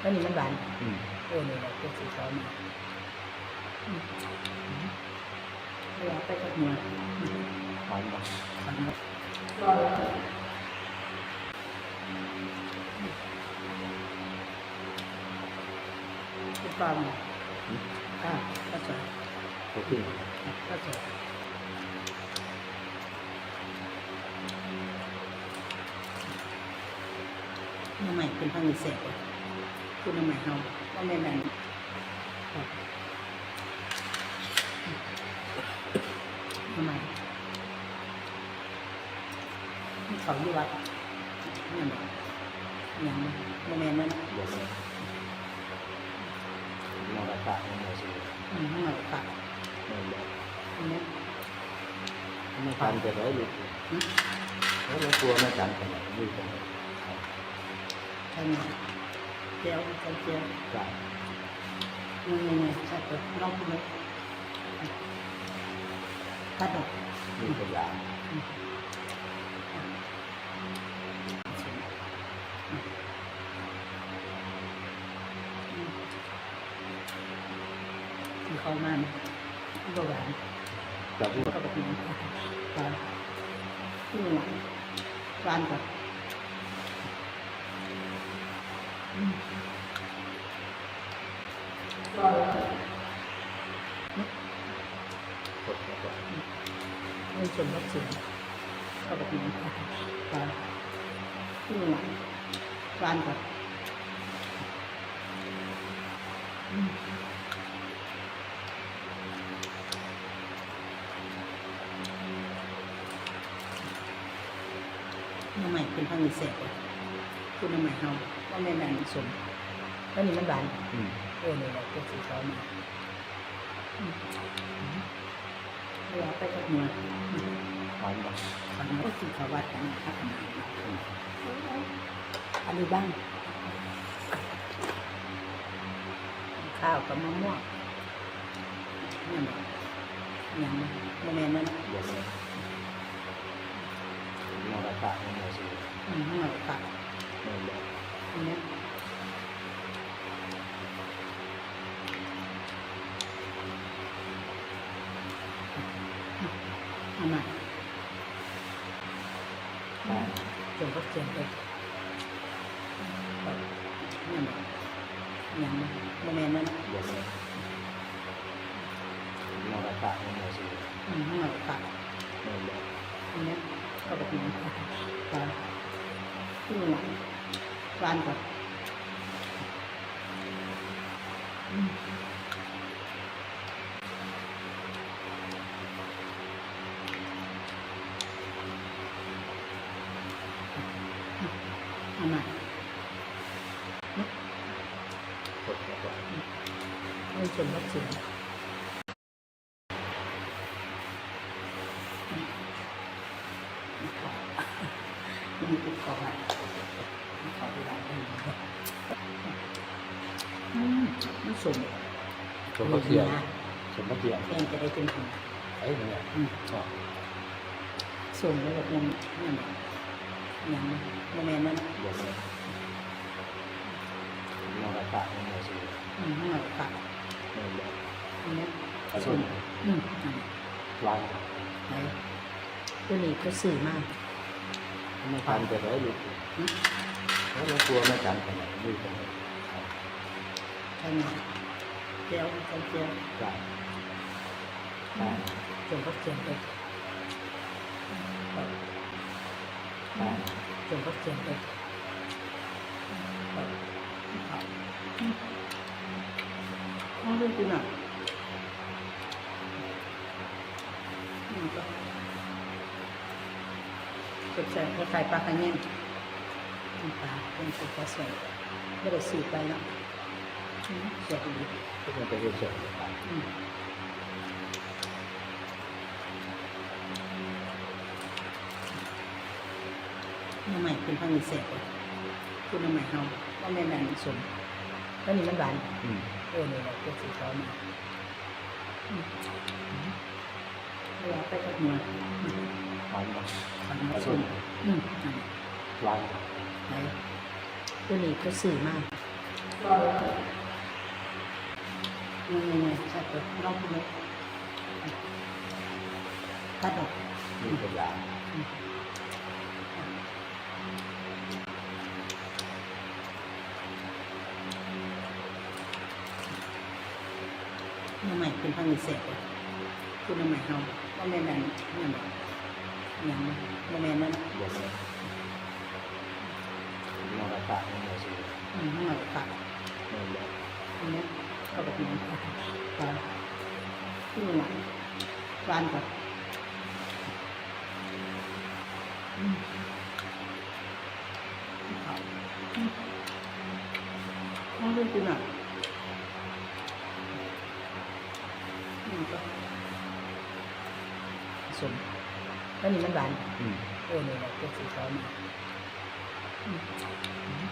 แล้วนี่มันหวานอืม เออนี่แหละเป็นสีขาวมาอืมอืมเวลาไปกับหัวอืมหวานบ่ฟังนะคุณฟังอ่าเข้าใจโอเคเข้าใจน้ำใหม่เป็นพังมีเศษเลย คุณน้ำใหม่เฮาว่าแม่นอันครับน้ำใหม่มีเขาอยู่วัดนั่นแหละอย่างนั้นโมเมนต์นั้นเดี๋ยวนี้มองราคาของเราสิอืมน้ำใหม่ปักไม่เลยอันเนี้ยไม่ทันจะได้ลูกอืมแล้วเรากลัวไม่ทันขนาดนี้กันใช่ไหม เจียวกันเจียวใช่ยังไงไงใช่ปะลองดูเลยตัดออกมีตัวอย่างที่เขามาเนี่ยโบราณจะพูดเขาแบบนี้หวานที่หวานหวาน กว่าอืมกดกดมีส่วนลดเสียงเขาแบบนี้หวานที่หวานหวานกว่าอืมน้ำใหม่เป็นพังมีเศษเลยคุณน้ำใหม่เฮาว่าแม่นอันสมแล้วนี่มันหวาน อืม เออนี่แหละเป็นสีขาวมาอืมอืมเวลาไปกับหัวอืมหวานบ่ฟังก็สีขาววัดกันพัฒนาอืมอันนี้บ้าง ข้าวกับมะม่วงนั่นแหละอย่างนั้นโมเมนต์นั้นเดี๋ยวนี้มองราคาของเราสิอืมข้างหลังปักไม่เลยอันเนี้ย เอามาใช่จงก็เขียนไปนั่นแหละอย่างนั้นโมเมนต์นั้นเดี๋ยวนี้มองราคาของเราสิอืมข้างหลังปักไม่เลยอันเนี้ยก็แบบนี้หวานที่หวานหวานกว่าอืมเอามา กดกด มีส่วนลดเสียงมีขอมีติดขออะไรมีขอดูแลได้ไหมอืมมันสมสมมติเทียมสมมติเทียมแอนจะได้เป็นหัวไอ้เนี่ยอืมอ๋อสมแล้วแบบนั้นนั่นแหละอย่างนั้นโมเมนต์นั้นเดี๋ยวนี้มองราคาของเราสิอืมข้างหลังปักไม่เลย อันเนี้ยส่สวนมอืมนั่นแหละหวานไหนตัวนี้เขาสื่อมากไม่ทันจะได้ลูกอืมแล้วเรากลัวไม่ทันขนาดนี้กันใช่ไหมเจียวกันเจียวใช่ใช่จงก็เจียวไปใช่จงก็เจียวไป เอาเลยคุณอะนี่ก็เก็บใส่คล้ายๆปลาคันเงี้ยน้ำปลาเป็นสุกปลาสวยไม่ได้สีไปเนาะอืมเสียดีก็จะไปเรียนเสริมอืมน้ำใหม่เป็นพังมีเศษเลยคุณน้ำใหม่เฮาว่าแม่นอันสม แล้วนี่มันหวานอืมเออนี่แหละเป็นสีขาวมาอืมอืมเวลาไปกับหัวอืมหวานบ่ฟังมาสมอืมนั่นแหละหวานไหนตัวนี้เขาสื่อมากมนี่นี่นี่ใช่ตัวลองกินเลยกัดออกมีตัวอย่าง น้ำใหม่เป็นพังเศษเลยคือน้ำใหม่เฮาว่าแม่นั่นนั่นแบบอย่างว่าแม่นั่นเดี๋ยวนี้มรดกมันจะสูงอืมน้ำใหม่ปักนั่นแหละอันนี้ก็แบบนี้ปลาที่หวานหวานก่อนอืมเขาอืมน้องเรื่องจริงอะอืมก็สม แล้วนี่มันหวานอืม เออนี่แหละเป็นสีขาวมาอืมอืม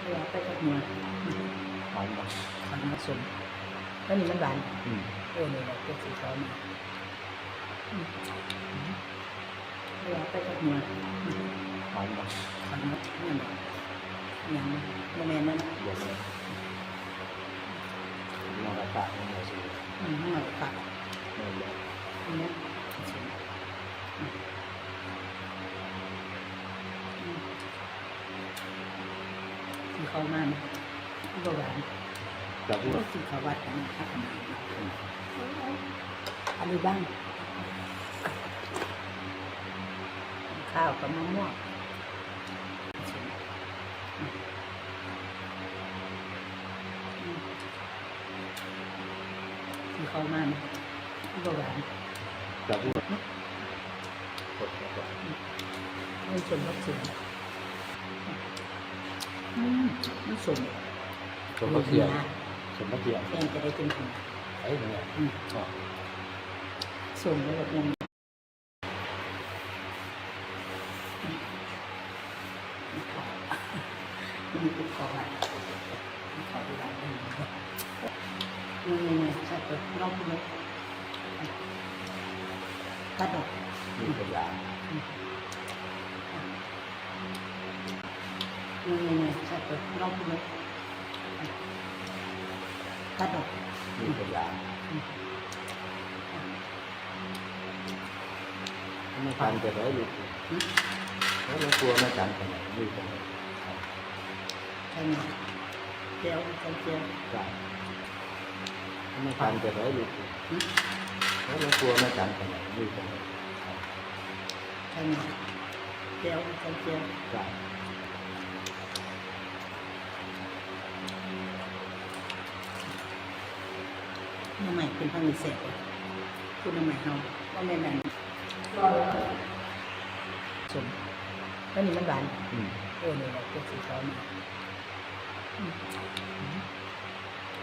เวลาไปกับเนื้ออืมหวานบ่ทำผสมแล้วนี่มันหวานอืมเออนี่แหละเป็นสีขาวมาอืมอืมเวลาไปกับเนื้ออืมหวานบ่ทำนั่นแหละอย่างโมเมนต์นั้นเดี๋ยวนี้มรดกมันจะสูงอืมหน่อยปักนั่นแหละอันนี้ผสม อืมอืมสีขาวมันก็หวานจากที่ก็สีขาววัดกันนะครับอืมอันนี้บ้าง ข้าวกับมะม่วงที่เข้ามานะก็หวานจากที่ มันสมรสเสียอืมมันสมสมมติเทียมสมมติเทียมแกงจะได้เป็นถึงไอ้เนี่ยอืมอ๋อสมแล้วแบบนี้มันติดคอไว้ขอดูได้ไหมนี่นี่นี่ใช่ตัวลองกินเลยกัดออกมีตัวอย่าง นี่นี่นี่ใช่ตัวลองเลยกัดออกมีตัวอย่างไม่ทานไปร้ลูกแล้วเรากลัวไม่จำกันมีตัวอย่างใช่ไหมเจียวเจียวได้ไม่ทานไปร้ลูกแล้วเรากลัวไม่จำกันมีตัวอย่างใช่ไหมเจียวเจียวได้ ใหม่เป็นพังเศษเลยคือน้ำใหม่เฮาว่าแม่นั่นสมแล้วนี่มันหวานอืมเออนี่แหละเป็นสีขาวมาอืมอืม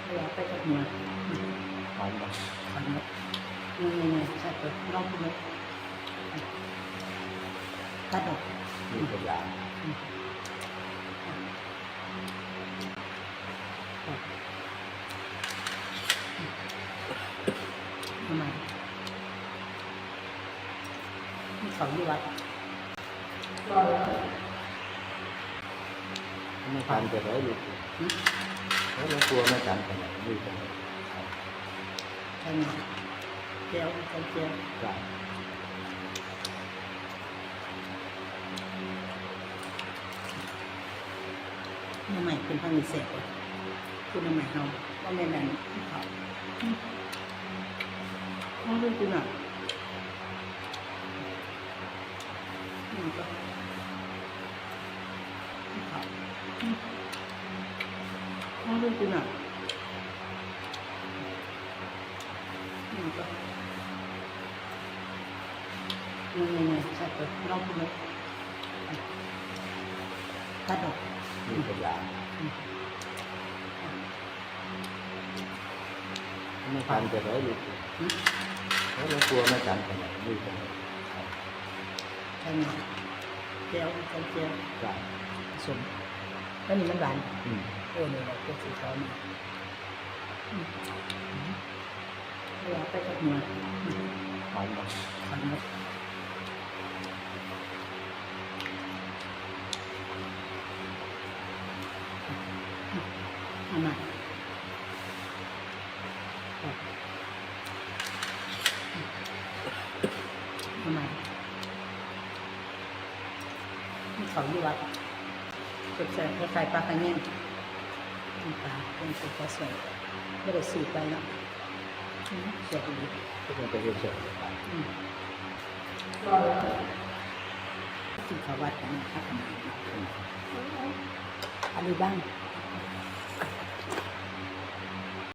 เวลาไปกับเนื้ออืมหวานบ่ทำแล้วนี่นี่นี่ใช่ตัวลองกินเลยกัดออกมีตัวอย่า มีเขาอยู่วัดไม่ทานไปร้อยลูกแล้วเรากลัวไม่จำกันมีตัวอย่างใช่ไหมเจียวใส่เจียวได้น้ำใหม่เป็นพังเศษเลยคือน้ำใหม่เฮาว่าแม่นั่นเขาเขาเรื่องจริงอะอืมก็เขาอืม เขาเรื่องจริงอะอืมก็นี่นี่นี่ใช่ตัวลองกินเลยกัดออกมีตัวอย่าง ไม่ทานไปร้อยลูกอืมแล้วเรากลัวไม่จกันมีตัวอย่าไหมเจียวใส่เจียวได้ผสมแล้วนี่มันเออนี่แหละเป็นสีขาวมาอืมอืมเวลาไปกับเนื้ออืมหวานบ่ทำแล้วอืมเอามาเอามาที่เขาอยู่วัดเก็บใส่คล้ายๆปลากระ เงี้ยนปลาเป็นตัวยไม่ได้สูตรไปเนาะอืมเสียดีก็เป็นไปเรื่อยอืมกินข้าววัดกันนะครับอันนี้บ้าง